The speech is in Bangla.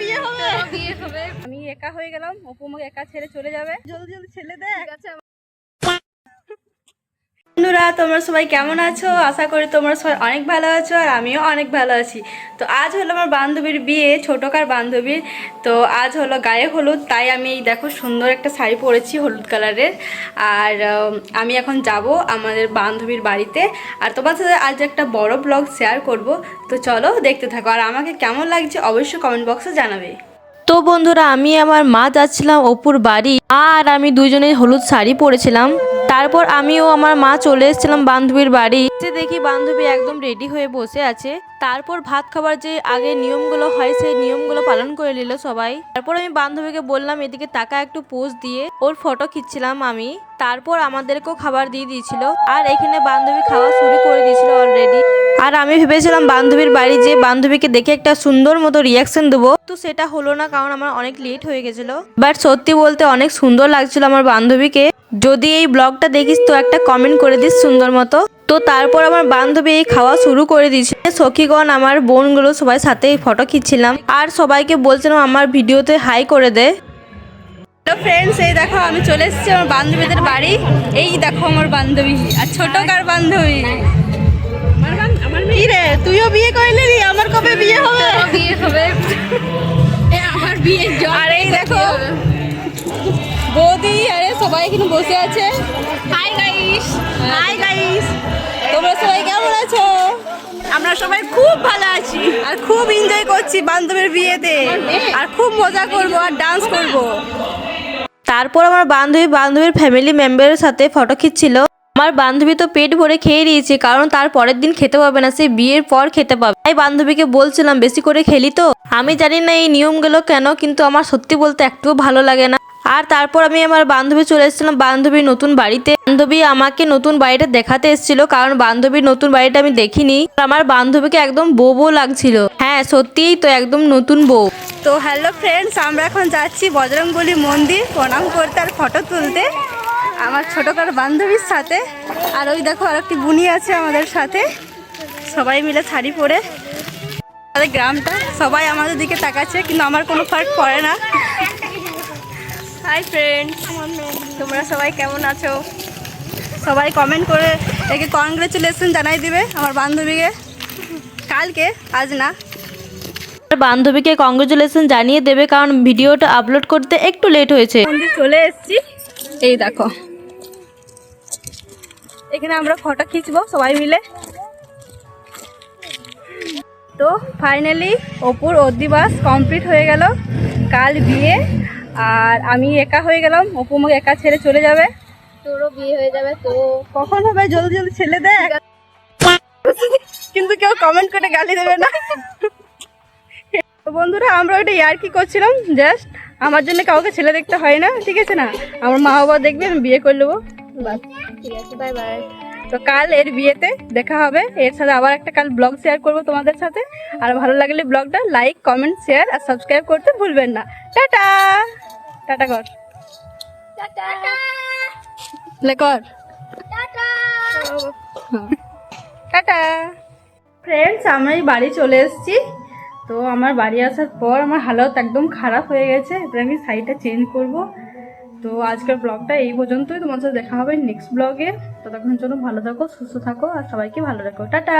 বিয়ে হবে। বিয়ে হবে। আমি একা হয়ে গেলাম অপু আমাকে একা ছেড়ে চলে যাবে। জলদি জলদি ছেলে দেখ বন্ধুরা, তোমরা সবাই কেমন আছো? আশা করি তোমরা সবাই অনেক ভালো আছো আর আমিও অনেক ভালো আছি। তো আজ হলো আমার বান্ধবীর বিয়ে, ছোটোকার বান্ধবীর। তো আজ হলো গায়ে হলুদ, তাই আমি এই দেখো সুন্দর একটা শাড়ি পরেছি হলুদ কালারের। আর আমি এখন যাব আমাদের বান্ধবীর বাড়িতে। আর তোমার সাথে আজ একটা বড় ব্লগ শেয়ার করব। তো চলো দেখতে থাকো। আর আমাকে কেমন লাগছে অবশ্যই কমেন্ট বক্সে জানাবে। তো বন্ধুরা, আমি আমার মা যাচ্ছিলাম অপুর বাড়ি। আর আমি দুজনে হলুদ শাড়ি পরেছিলাম। তারপর আমিও আমার মা চলে এসেছিলাম বান্ধবীর বাড়ি। এসে দেখি বান্ধবী একদম রেডি হয়ে বসে আছে। তারপর ভাত খাবার যে আগে নিয়মগুলো হয়, সেই নিয়মগুলো পালন করে নিল সবাই। তারপর আমি বান্ধবীকে বললাম, এদিকে টাকা একটু পোজ দিয়ে ওর ফটো খিচ্ছিলাম আমি। তারপর আমাদেরকেও খাবার দিয়ে দিয়েছিল। আর এখানে বান্ধবী খাওয়া শুরু করে দিয়েছিল অলরেডি আর আমি ভেবেছিলাম বান্ধবীর বাড়ি যে বান্ধবীকে দেখে একটা সুন্দর মতো রিয়াকশন দেবো। তো সেটা হলো না, কারণ আমার অনেক লেট হয়ে গেছিল। বাট সত্যি বলতে অনেক সুন্দর লাগছিল আমার বান্ধবীকে। যদি এই ব্লগটা দেখিস তো একটা কমেন্ট করে দিস সুন্দর মতো। তো তারপর আমার বান্ধবী এই খাওয়া শুরু করে দিয়েছে। সখীগণ আমার বোনগুলো সবাই সাথে ফটো খিচ্ছিলাম। আর সবাইকে বলছিলাম আমার ভিডিওতে হাই করে দে। হ্যালো ফ্রেন্ডস এই দেখো আমি চলে এসেছি আমার বান্ধবীদের বাড়ি। এই দেখো আমার বান্ধবী। আর ছোটকার বান্ধবী? কি রে তুইও বিয়ে করলি? আমার কবে বিয়ে হবে? বিয়ে হবে। আমার জল আর এই দেখো এখানে বসে আছে। হাই গাইস হাই গাইস তোমরা সবাই কেমন আছো? আমরা সবাই খুব ভালো আছি। আর খুব এনজয় করছি বান্ধবীর বিয়েতে। আর খুব মজা করব আর ডান্স করব। তারপর আমার বান্ধবী বান্ধবীর ফ্যামিলি মেম্বারের সাথে ফটো খিচ্ছিল। আমার বান্ধবী তো পেট ভরে খেয়ে নিয়েছে কারণ তার পরের দিন খেতে পাবে না সে বিয়ের পর খেতে পাবে। তাই বান্ধবীকে বলছিলাম বেশি করে খেলি তো? আমি জানি না এই নিয়মগুলো কেন কিন্তু আমার সত্যি বলতে একটুও ভালো লাগে না। আর তারপর আমি আমার বান্ধবী চলে এসেছিলাম। বান্ধবীর নতুন বাড়িতে। বান্ধবী আমাকে নতুন বাড়িটা দেখাতে এসেছিল, কারণ বান্ধবীর নতুন বাড়িটা আমি দেখিনি। আমার বান্ধবীকে একদম বউ বউ লাগছিল। হ্যাঁ সত্যিই তো একদম নতুন বউ। তো হ্যালো ফ্রেন্ডস আমরা এখন যাচ্ছি বজরংবলী মন্দির প্রণাম করতে আর ফটো তুলতে আমার ছোটকার বান্ধবীর সাথে। আর ওই দেখো আর একটি বুনি আছে আমাদের সাথে। সবাই মিলে শাড়ি পরে। আমাদের গ্রামটা সবাই আমাদের দিকে তাকাচ্ছে, কিন্তু আমার কোনো ফার্ক পড়ে না। হাই ফ্রেন্ডস তোমরা সবাই কেমন আছো? সবাই কমেন্ট করে একে কংগ্রেচুলেশন জানাই দিবে আমার বান্ধবীকে। কালকে আজ না। বান্ধবীকে কংগ্রেচুলেশন জানিয়ে দেবে কারণ ভিডিওটা আপলোড করতে একটু লেট হয়েছে। চলে এসেছি। এই দেখো। এখানে আমরা ফটো খিচবো সবাই মিলে। তো ফাইনালি অপুর অধিবাস কমপ্লিট হয়ে গেল। কাল বিয়ে। আর আমি একা হয়ে গেলাম অপু আমাকে একা ছেড়ে চলে যাবে। তোরও বিয়ে হয়ে যাবে তো। কখন হবে? জলদি জলদি ছেলে দেখ কিন্তু কেউ কমেন্ট করে গালি দেবে না। বন্ধুরা আমরা ওইটা ইয়ার কি করছিলাম জাস্ট আমার জন্য কাউকে ছেলে দেখতে হয় না ঠিক আছে না? আমার মা বাবা দেখবে আমি বিয়ে করে নেব। বাস ঠিক আছে বাই বাই তো কাল এর বিয়েতে দেখা হবে। এর সাথে আবার একটা কাল ব্লগ শেয়ার করব তোমাদের সাথে। আর ভালো লাগলে ব্লগটা লাইক কমেন্ট শেয়ার আর সাবস্ক্রাইব করতে ভুলবেন না। টাটা! টাটা কর। কর। টাটা! ফ্রেন্ডস আমরা এই বাড়ি চলে এসেছি। তো আমার বাড়ি আসার পর আমার হালত একদম খারাপ হয়ে গেছে। এবার আমি শাড়িটা চেঞ্জ করব। তো আজকের ব্লগটা এই পর্যন্তই। তোমার সাথে দেখা হবে নেক্সট ব্লগে ততক্ষণ জন্য ভালো থাকো, সুস্থ থাকো, আর সবাইকে ভালো রাখো। টাটা!